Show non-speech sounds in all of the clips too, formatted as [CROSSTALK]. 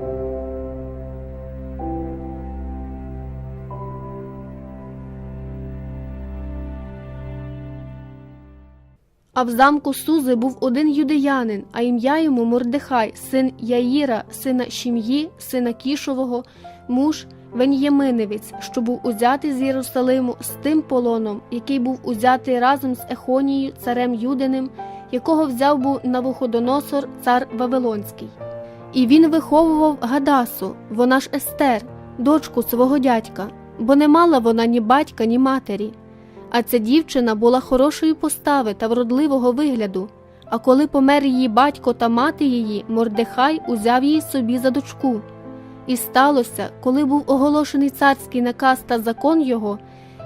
А в замку Сузи був один юдеянин, а ім'я йому Мордехай, син Яїра, сина Шім'ї, сина Кішового, муж Венєминевець, що був узятий з Єрусалиму з тим полоном, який був узятий разом з Ехонією, царем Юдиним, якого взяв був Навуходоносор, цар Вавилонський. І він виховував Гадасу, вона ж Естер, дочку свого дядька, бо не мала вона ні батька, ні матері. А ця дівчина була хорошої постави та вродливого вигляду. А коли помер її батько та мати її, Мордехай узяв її собі за дочку. І сталося, коли був оголошений царський наказ та закон його,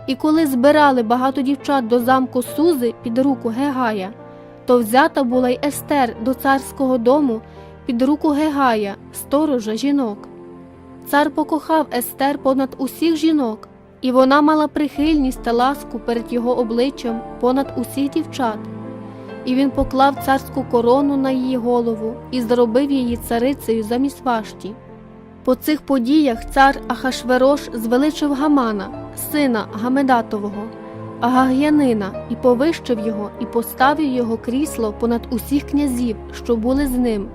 і коли збирали багато дівчат до замку Сузи під руку Гегая, то взята була й Естер до царського дому під руку Гегая, сторожа жінок. Цар покохав Естер понад усіх жінок, і вона мала прихильність та ласку перед його обличчям понад усіх дівчат. І він поклав царську корону на її голову і зробив її царицею замість Вашті. По цих подіях цар Ахашверош звеличив Гамана, сина Гамедатового, Агаг'янина, і повищив його, і поставив його крісло понад усіх князів, що були з ним.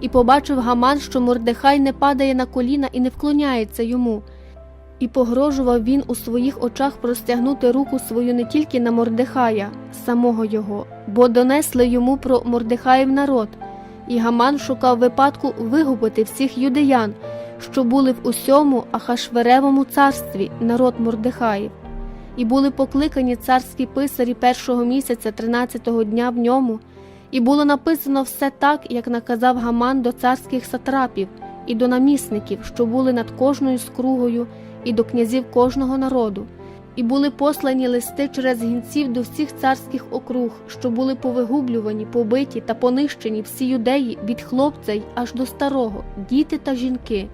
І побачив Гаман, що Мордехай не падає на коліна і не вклоняється йому. І погрожував він у своїх очах простягнути руку свою не тільки на Мордехая, самого його, бо донесли йому про Мордехаїв народ, і Гаман шукав випадку вигубити всіх юдеян, що були в усьому Ахашверевому царстві, народ Мордехаїв. І були покликані царські писарі першого місяця, тринадцятого дня в ньому, і було написано все так, як наказав Гаман до царських сатрапів і до намісників, що були над кожною скругою, і до князів кожного народу, і були послані листи через гінців до всіх царських округ, що були повигублювані, побиті та понищені всі юдеї від хлопця й аж до старого, діти та жінки,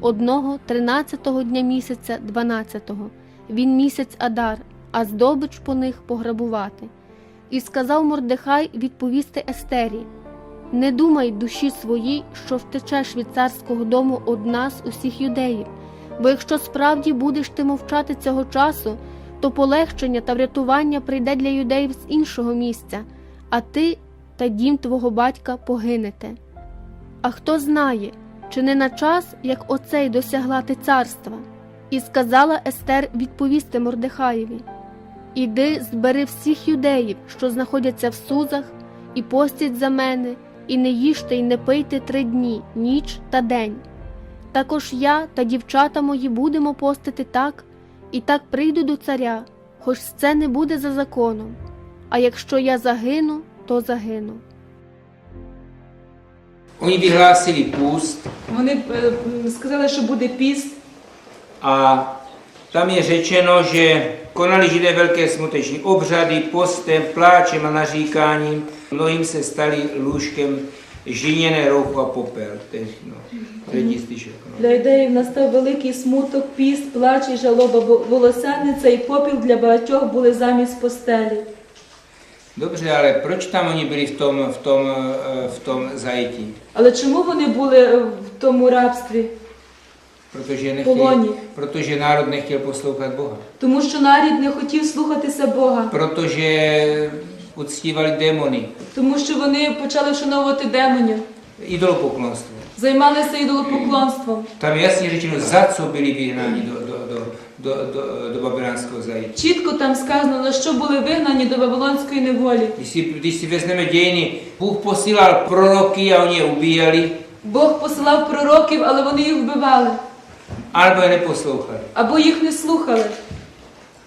одного тринадцятого дня місяця, дванадцятого, він місяць Адар, а здобич по них пограбувати. І сказав Мордехай відповісти Естері: Не думай душі своїй, що втечеш від царського дому одна з усіх юдеїв. Бо якщо справді будеш ти мовчати цього часу, то полегшення та врятування прийде для юдеїв з іншого місця, а ти та дім твого батька погинете. А хто знає, чи не на час, як оцей досягла ти царства? І сказала Естер відповісти Мордехаєві: Іди, збери всіх юдеїв, що знаходяться в сузах, і постять за мене, і не їжте й не пийте три дні, ніч та день. Також я та дівчата мої будемо постити так, і так прийду до царя, хоч це не буде за законом. А якщо я загину, то загину. Oni vyhlásili půst Вони е, сказали, що буде піст, a tam je řečeno, že konali židé velké smuteční obřady, postem, pláčem a naříkáním. Mnohým se stali lůžkem žiněné rouchu a popel. To je, no, třetí stišek, no. для юдеїв настав великий смуток, піст, плач і жалоба, бо волосяниця і попіл для багатьох були замість постелі. Dobře, ale proč tam oni byli v tom, v tom, eh, v tom zajetí? Але чому вони були е, в тому рабстві? Protože, Poloni. nechtěli, protože národ nechtěl poslouchat Boha. Тому що нарід не хотів слухатися Бога, Protože uctívali démony, тому що вони почали вшановувати демонів, idolopoklonstvo. займалися ідолопоклонством. Tam je jasně řečeno, za co byli vyhnáni do, do, do, do, do, do babylánského zajetí. Чітко там сказано, на що були вигнані до Вавилонської неволі. Vezmeme dějiny, Bůh posílal proroky a oni je ubíjeli, Бог посилав пророків, але вони їх вбивали, alebo je neposlouchali. або їх не слухали.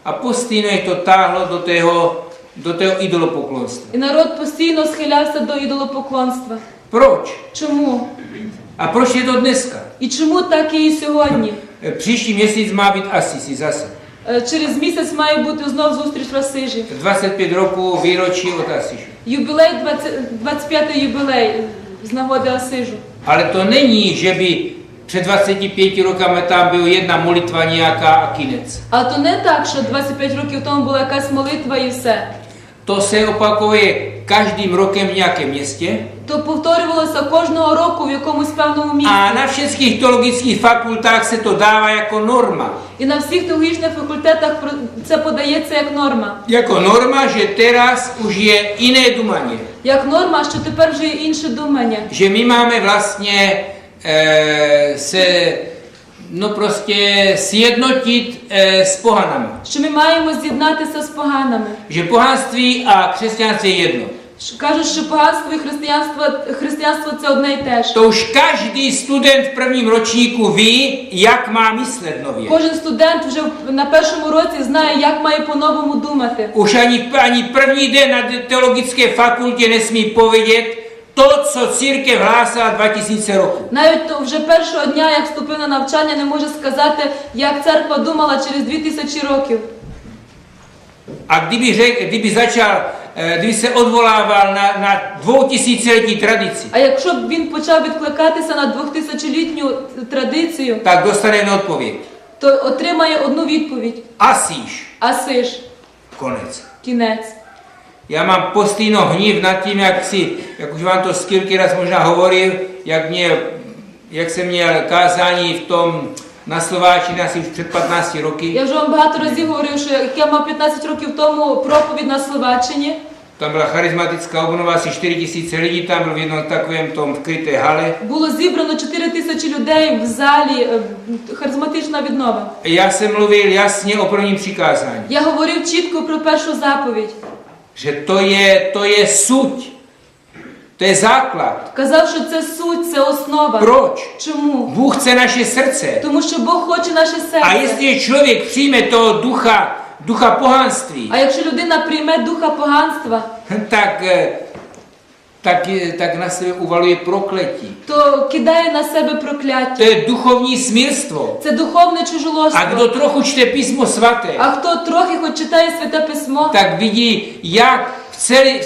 A postійно je to táhlo do tého, do tého idolopoklonstva. І народ постійно схилявся до ідолопоклонства. Proč? Чому? A proč je to dneska? І чому так і сьогодні? Příští měsíc má být Asisi zase. Е, Через місяць має бути знов зустріч в Асижі. 25 roků výročí od Asišu. Юбілей 20, 25-й юбілей з нагоди Асижу. To není, že by před 25 rokama tam byla jedna molitva nějaká a kinec. А то не так, що 25 років тому була якась молитва і все. To se opakuje každým rokem v nějakém městě то повторювалося кожного року в якомусь певному місці. a na všech teologických fakultách se to dává jako norma. І на всіх теологічних факультетах це подається як норма. Jako norma, že teraz už je jiné dumaně. Як норма, що тепер вже є інше думання. Že my máme vlastně e, se no prostě sjednotit e, s pohanama. Що ми маємо з'єднатися з поганими. Že pohanství a křesťanství je jedno. Кажуть, що поганство і християнство, християнство це одне й те ж. To už každý student v prvním ročníku ví, jak má myslet nově. Кожен студент вже на першому році знає, як має по-новому думати. Už ani, ani první den na teologické fakultě nesmí povědět to, co církev hlásala 2000 roku. Навіть то вже першого дня, як вступив на навчання, не може сказати, як церква думала через 2000 років. A kdyby, řek, kdyby začal, eh, kdyby se odvolával na, na dvoutisíciletí tradici, А якщо б він почав відкликатися на 2000-літню традицію, tak dostane jednu odpověď. то отримає одну відповідь: Asíš. Асиш, Konec. кінець. Já mám postýno hnív nad tím, jak si, jak už vám to skilky raz možná hovoril, jak, mě, jak jsem měl kázání v tom na Slováčinu asi už před 15 roky. Я вже вам багато разів говорив, що як я мав 15 років тому проповідь на Словаччині. Tam byla charismatická obnova, asi 4 tisíce lidí tam byl v jednom takovém tom vkryté hale. Було зібрано 4 тисячі людей в залі, е, харизматична віднова. Já jsem mluvil jasně o prvním přikázání, Я говорив чітко про першу заповідь. Že to je, to je suť, to je základ. Казав, що це суть, це основа. Proč? Чому? Bůh chce naše srdce. Тому що Бог хоче наше A серце. jestli člověk přijme toho ducha, ducha pohanství, А якщо людина прийме духа поганства, tak, eh, tak, je- tak na sebe uvaluje prokletí. то кидає на себе To прокляття. je duchovní smilstvo. Це духовне A kdo чужолоство. trochu čte písmo svaté, А хто трохи хоч читає святе письмо, tak vidí, jak v celé,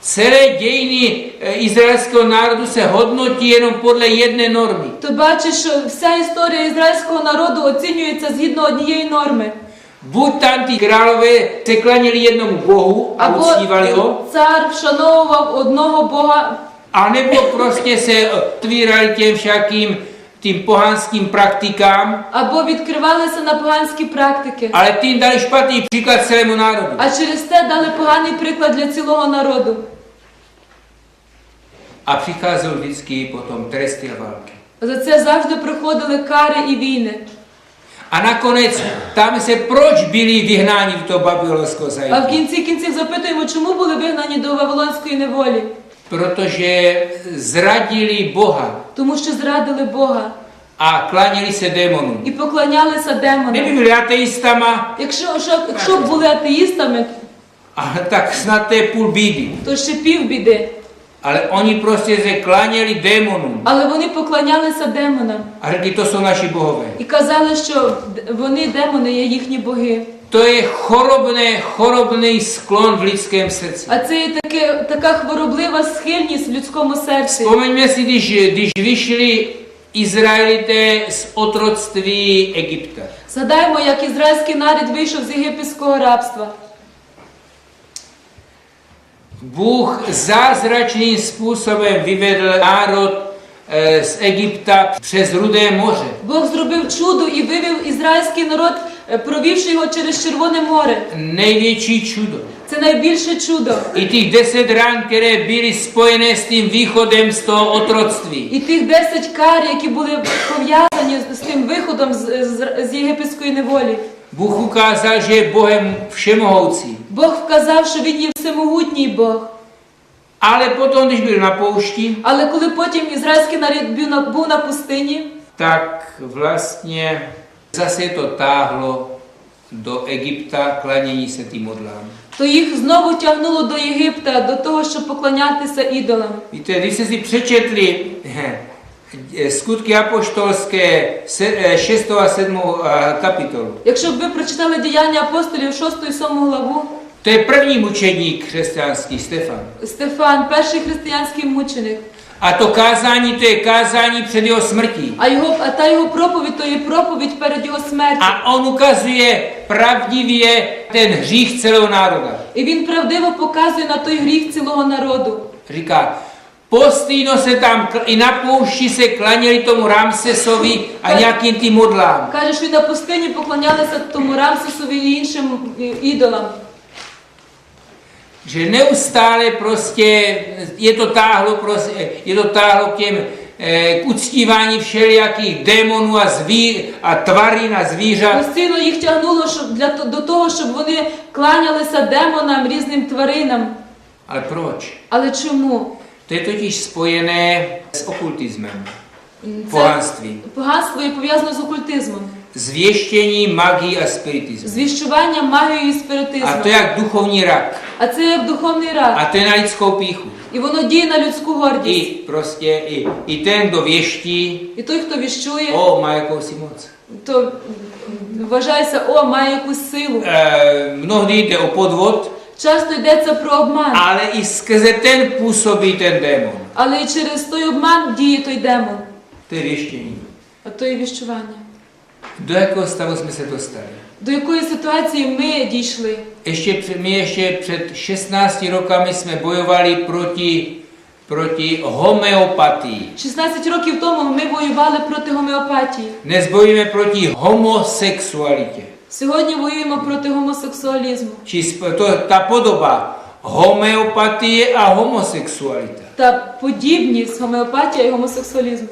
celé dějiny eh, izraelského národu se hodnotí jenom podle jedné normy. то бачиш, вся історія ізраїльського народу оцінюється згідно однієї норми. Buď tam ty králové se klaněli jednomu bohu a Або uctívali ho, цар вшановував одного Бога, anebo prostě se otvírali těm všakým tím pohanským praktikám, або відкривалися на поганські практики. ale tím dali špatný příklad celému národu. А через те дали поганий приклад для цілого народу. A přicházel vždycky potom tresty a války. За це завжди приходили кари і війни. A nakonec tam se proč byli vyhnáni do toho babylonského А в zajetí? кінці кінців запитуємо, чому були вигнані до Вавилонської неволі? Protože zradili Boha Тому що зрадили Бога a klaněli se démonům. і поклонялися Kdyby демонам. byli ateistama, Якщо, що, якщо б були атеїстами, a tak snad to je půl bídy. то ще пів біди. Ale oni prostě se klaněli démonům. Але вони поклонялися демонам A řekli, to jsou naši bohové. і казали, що д- вони, демони, є їхні боги. To je chorobné, chorobný sklon v lidském srdci. А це є таке, така хвороблива схильність в людському серці. Vzpomeňme si, když, když vyšli Izraelité z otroctví Egypta. Згадаємо, як ізраїльський народ вийшов з єгипетського рабства. Bůh zázračným způsobem vyvedl národ eh, z Egypta přes Rudé moře. Бог зробив чудо і вивів ізраїльський народ, е, провівши його через Червоне море. Největší čudo. Це найбільше чудо. I těch deset rán, které byly spojené s tím východem z toho otroctví. І тих 10 кар, які були пов'язані з з тим виходом з, з, з єгипетської неволі. Bůh ukázal, že je Bohem všemohoucí. Бог вказав, що він є всемогутній Бог. Ale potom, když byl na poušti, Але коли потім ізраїльський народ був на, пустині, tak vlastně zase to táhlo do Egypta klanění se tím modlám. то їх знову тягнуло до Єгипта, до того, щоб поклонятися ідолам. Víte, když jste si [LAUGHS] přečetli eh, skutky apoštolské se- eh, 6. a 7. eh, kapitolu, Якщо б ви прочитали діяння апостолів 6 і 7 главу, to je první mučedník křesťanský, Stefan. Стефан, перший християнський мученик. A to kázání, to je kázání před jeho smrtí. А його, а та його проповідь то є проповідь перед його смертю. A on ukazuje pravdivě ten hřích celého národa. І він правдиво показує на той гріх цілого народу. Říká, postýno se tam, i na poušti se klaněli tomu Ramsesovi a nějakým tím modlám. Каже, що і на пустині поклонялися тому Рамсесові і іншим е, ідолам. Že neustále prostě je to táhlo, prostě, je to táhlo k těm eh, k uctívání všelijakých démonů a, zví, a tvarin a zvířat. Постійно їх тягнуло щоб для то- до того, щоб вони кланялися демонам, різним тваринам. Ale proč? Але чому? To je totiž spojené s okultismem, pohanství, поганство є пов'язано з окультизмом, zvěštění, magii a spiritismu. з віщуванням, магією і A to спиритизмом. je jak duchovní rak. А це як духовний A рак. to je na lidskou píchu. І воно діє на людську гордість. I prostě i, i ten, kdo věští, І той, хто віщує, o, má jakousi moc. то вважається, о, має якусь силу. E, mnohdy jde o podvod, Часто йдеться про обман, ale i skrze ten působí ten démon. але і через той обман діє той демон, To je věštění. а то є віщування. Do jakého stavu jsme se dostali? До якої ситуації ми дійшли? Ještě, před- my ještě před 16 rokami jsme bojovali proti, proti homeopatii. 16 rokів тому ми воювали проти гомеопатії. Dnes bojujeme proti homosexualitě. Сьогодні воюємо проти гомосексуалізму. Či sp- ta podoba homeopatie a homosexualita. Та подібність гомеопатія і гомосексуалізму.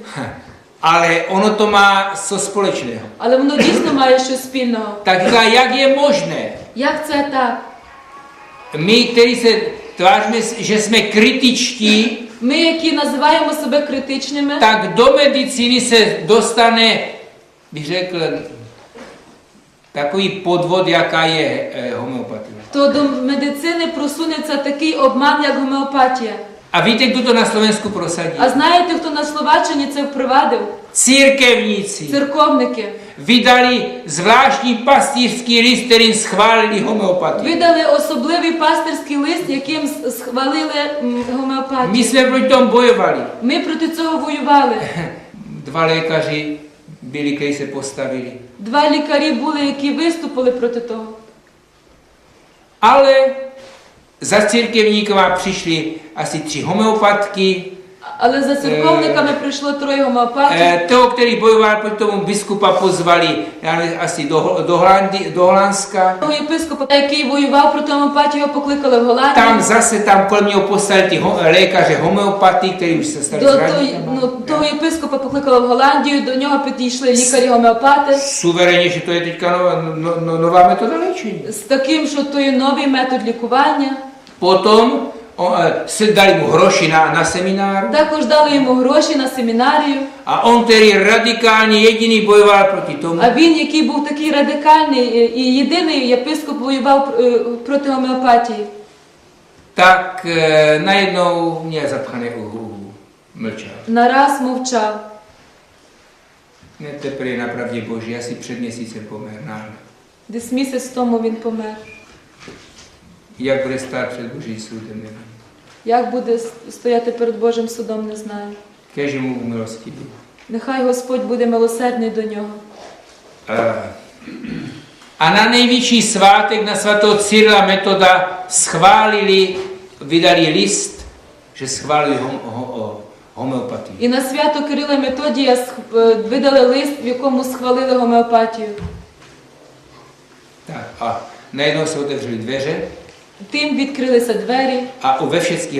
Ale ono to má co společného. Але воно дійсно має щось спільного. Tak říká, jak je možné? Як це так? My, kteří se tváříme, že jsme kritičtí, Ми, які називаємо себе критичними, tak do medicíny se dostane, bych řekl, takový podvod, jaká je eh, homeopatie. то до медицини просунеться такий обман, як гомеопатія. Víte, kdo to na Slovensku prosadí? А знаєте, хто на Словаччині це впровадив? Církevníci Церковники. zvláštní pastýřský list, kterým schválili homeopatii. Видали особливий пастирський лист, яким схвалили гомеопатію. tomu. Ми проти цього воювали. Dva lékaři byli, kteří se postavili. Два лікарі були, які виступили проти того. Ale za církevníkama přišli asi tři homeopatky, Але за церковниками прийшло троє гомеопатів. Eh, toho, který bojoval proti tomu biskupa, pozvali já nevím, asi do, do, Holandy, do Holandska. Того єпископа, який воював проти гомеопатії, його покликали в Голландію. Tam zase tam kolem něho postavili ty ho, lékaře homeopaty, kteří už se stali До той, zraněnými. ну, того єпископа покликали в Голландію, до нього підійшли лікарі-гомеопати Suverénně, že to je teďka nová, no, no, nová з таким, що то є новий метод лікування. Potom eh, se dali mu hroši na, na semináru Також дали йому гроші на семінарію. a on, který radikálně jediný bojoval proti tomu, А він, який був такий радикальний е, і єдиний єпископ воював е, проти гомеопатії, tak eh, najednou měl zapchané uhu, mlčel. нараз мовчав. Ne, teprve na pravdě Boží, asi před měsícem pomer náhle. Десь місяць тому він помер. Jak bude stát před Boží soudem, nevím. Як буде стояти перед Божим судом, не знаю. Kež mu milostivý. Нехай Господь буде милосердний до нього. Eh, A na největší svátek na svatého Cyrila Metoda schválili, vydali list, že schválili hom, ho, ho, homeopatii. І на свято Кирила і Методія сх- е, видали лист, в якому схвалили гомеопатію. Tak a najednou se otevřely dveře Тим відкрилися двері, А у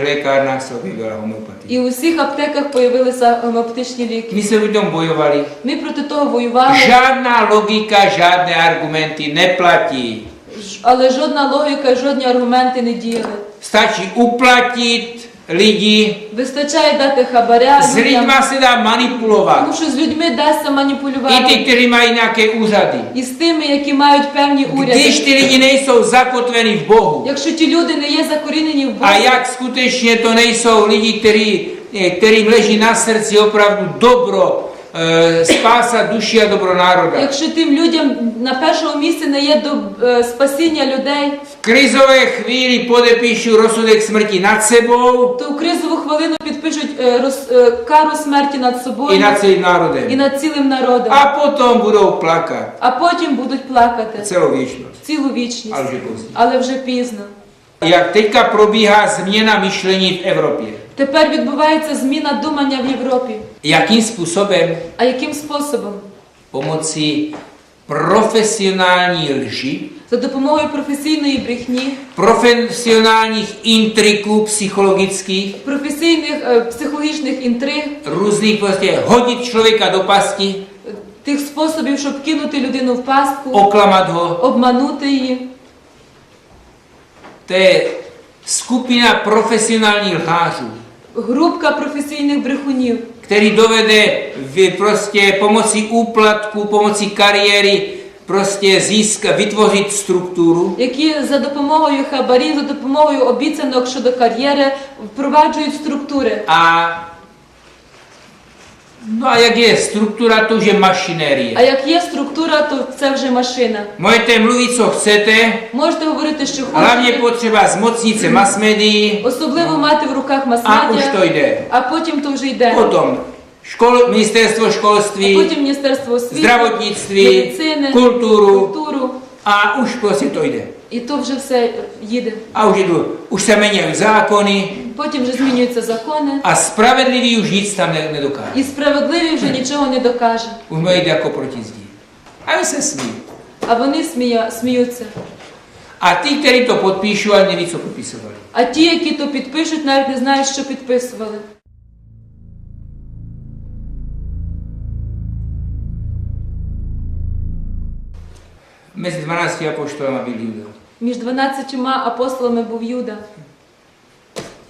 lékárnách se objevila homeopatie. і у всіх аптеках з'явилися гомеопатичні ліки. Ми з v воювали. Ми проти того воювали, Žádná logika, žádné аргументи neplatí. ж- але жодна логіка, жодні аргументи не діяли. Stačí uplatit lidi, Вистачає дати хабаря s людям, se dá manipulovat. тому що з людьми дасться I ty, маніпулювати. kteří mají nějaké úřady. І з тими, які мають певні Když уряди. ty lidi nejsou zakotveni v Bohu, Якщо ті люди не є закорінені в a Бога, jak skutečně to nejsou lidi, kteří, eh, kterým leží na srdci opravdu dobro e, spása duši a dobro. Якщо тим людям на першому місці не є до е, спасіння людей, V krizové chvíli podepíšu rozsudek smrti nad sebou то в кризову хвилину підпишуть е, роз- е, кару смерті над собою nad celým і národem. над цілим народом, A potom budou plakat а потім будуть плакати celou věčnost. цілу вічність, už je pozdě. але вже пізно. Jak teďka probíhá změna myšlení v Evropě. Тепер відбувається зміна думання в Європі. Jakým způsobem? А яким способом? Pomocí profesionální lži, За допомогою професійної брехні, profesionálních intriků psychologických, професійних е, психологічних інтриг, různých prostě hodit člověka do pasti, е, тих способів, щоб кинути людину в пастку, oklamat ho. обманути її. Je skupina profesionálních lhářů, Групка професійних брехунів, který dovede prostě pomocí úplatku, pomocí kariéry prostě získat, vytvořit strukturu, які за допомогою хабарів, за допомогою обіцянок щодо кар'єри впроваджують структури. A no a jak je struktura, to už je А mašinérie. як є структура, то це вже машина. Můžete mluvit, co chcete, Можете говорити, що hlavně хочете, potřeba zmocnit se mass médií особливо мати в руках a už to jde. а потім то вже йде. Potom škol, ministerstvo А školství потім Міністерство освіти, Здравotnictví, медицини, kulturu. культуру, a už prostě to jde. і то вже все їде. A už, jdu, už se mění zákony Потім вже змінюються закони, a spravedlivý už nic tam ne, nedokáže. і справедливий вже нічого не докаже. Už mají jít jako proti zdi. A oni se smí. А вони смія, сміються. A ty, kteří to podpíšou, ani neví, co podpisovali. А ті, які то підпишуть, навіть не знають, що підписували. Mezi 12 apoštolama byl Juda. Між 12 апостолами був Юда.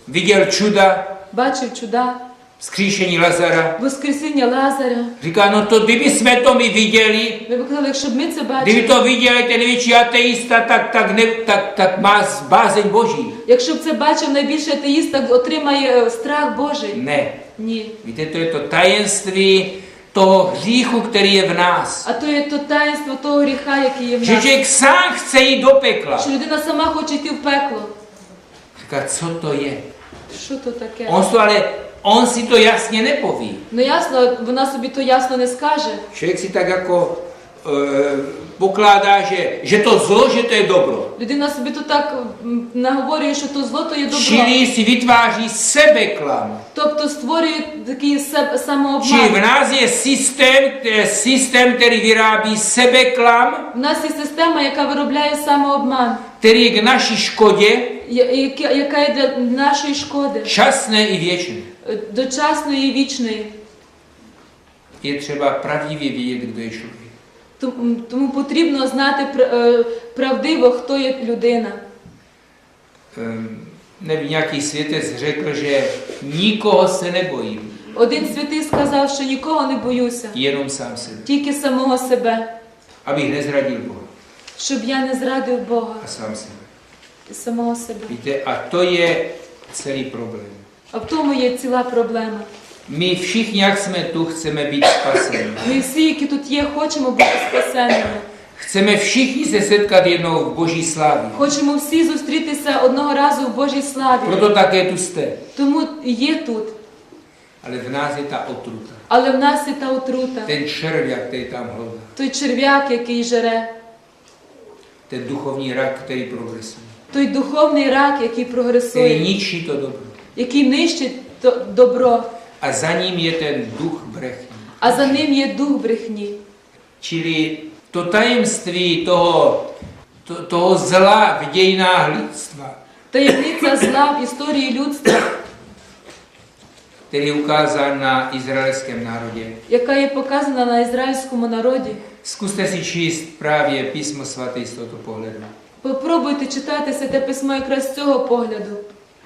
Viděl čuda, Бачив чуда, vzkříšení Lazara. Воскресіння Лазаря. Říká, no to kdyby jsme to my viděli, Ми казали, якщо б ми це бачили, to viděl ten největší ateista, tak, tak, ne, tak, tak má bázeň Boží. якщо б це бачив найбільший атеїст, так отримає е, страх Божий. Ne. Ні. Víte, to je to tajemství toho hříchu, který je v nás. А то є то таїнство того гріха, який є в нас. člověk sám chce jít do pekla. Що людина сама хоче йти в пекло. Říká, co to je? Що то таке? On, to ale, on si to jasně nepoví. Ну ясно, вона собі то ясно не skаже. Člověk si tak jako e, pokládá, že, že to zlo, že to je. Людина собі то так наговорює, що то зло, то є добро. Čili si vytváří sebeklam. Тобто створює такий себ- Čili v самообман. nás je systém, e, systém, který vyrábí sebeklam, У нас є система, яка виробляє самообман, je k naší škodě, яка яка є для нашої шкоди, časné i věčné. е, дочасної і вічної. Je třeba pravdivě vědět, kdo je člověk. Тому, потрібно знати е, правдиво, хто є людина. Ehm, nevím, nějaký světec řekl, že nikoho se nebojím, Один святий сказав, що нікого не боюся, jenom sám sebe. тільки самого себе, Abych nezradil Boha щоб я не зрадив Бога, a sám sebe. самого себе. Víte, a to je celý problém. А в тому є ціла проблема. My všichni, jak jsme tu, chceme být spaseni. Ми всі, які тут є, хочемо бути спасеними. Chceme všichni se setkat jednou v Boží slávě. Хочемо всі зустрітися одного разу в Божій славі. Proto také tu jste. Тому є тут. Ale v nás je ta otruta. Але в нас є та отрута, Ten červěk, který tam hledá. той черв'як, який жере, Ten duchovní rak, který progresuje. той духовний рак, який Který прогресує, ničí to dobro. який нищить то добро, A za ním je ten duch brechní. а за ним є дух брехні. Čili to tajemství toho, to, toho zla v dějinách lidstva, Таємниця зла в історії людства, který je ukázán na izraelském národě. яка є показана на ізраїльському народі. Zkuste si číst právě písmo svaté z tohoto pohledu. Попробуйте читати святе письмо якраз з цього погляду.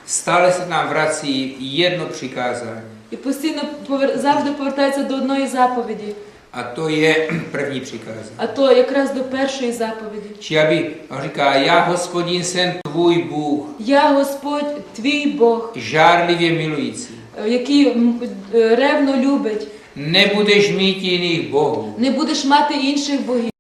Stále se nám vrací jedno přikázání. І постійно повер- завжди повертається до одної заповіді, A to je první přikázání. а то якраз до першої заповіді. Či aby, říká, já hospodin jsem tvůj Bůh, Я Господь, твій Бог, žárlivě milující. е, який е, ревно любить, Nebudeš mít jiných bohů. Не будеш мати інших богів.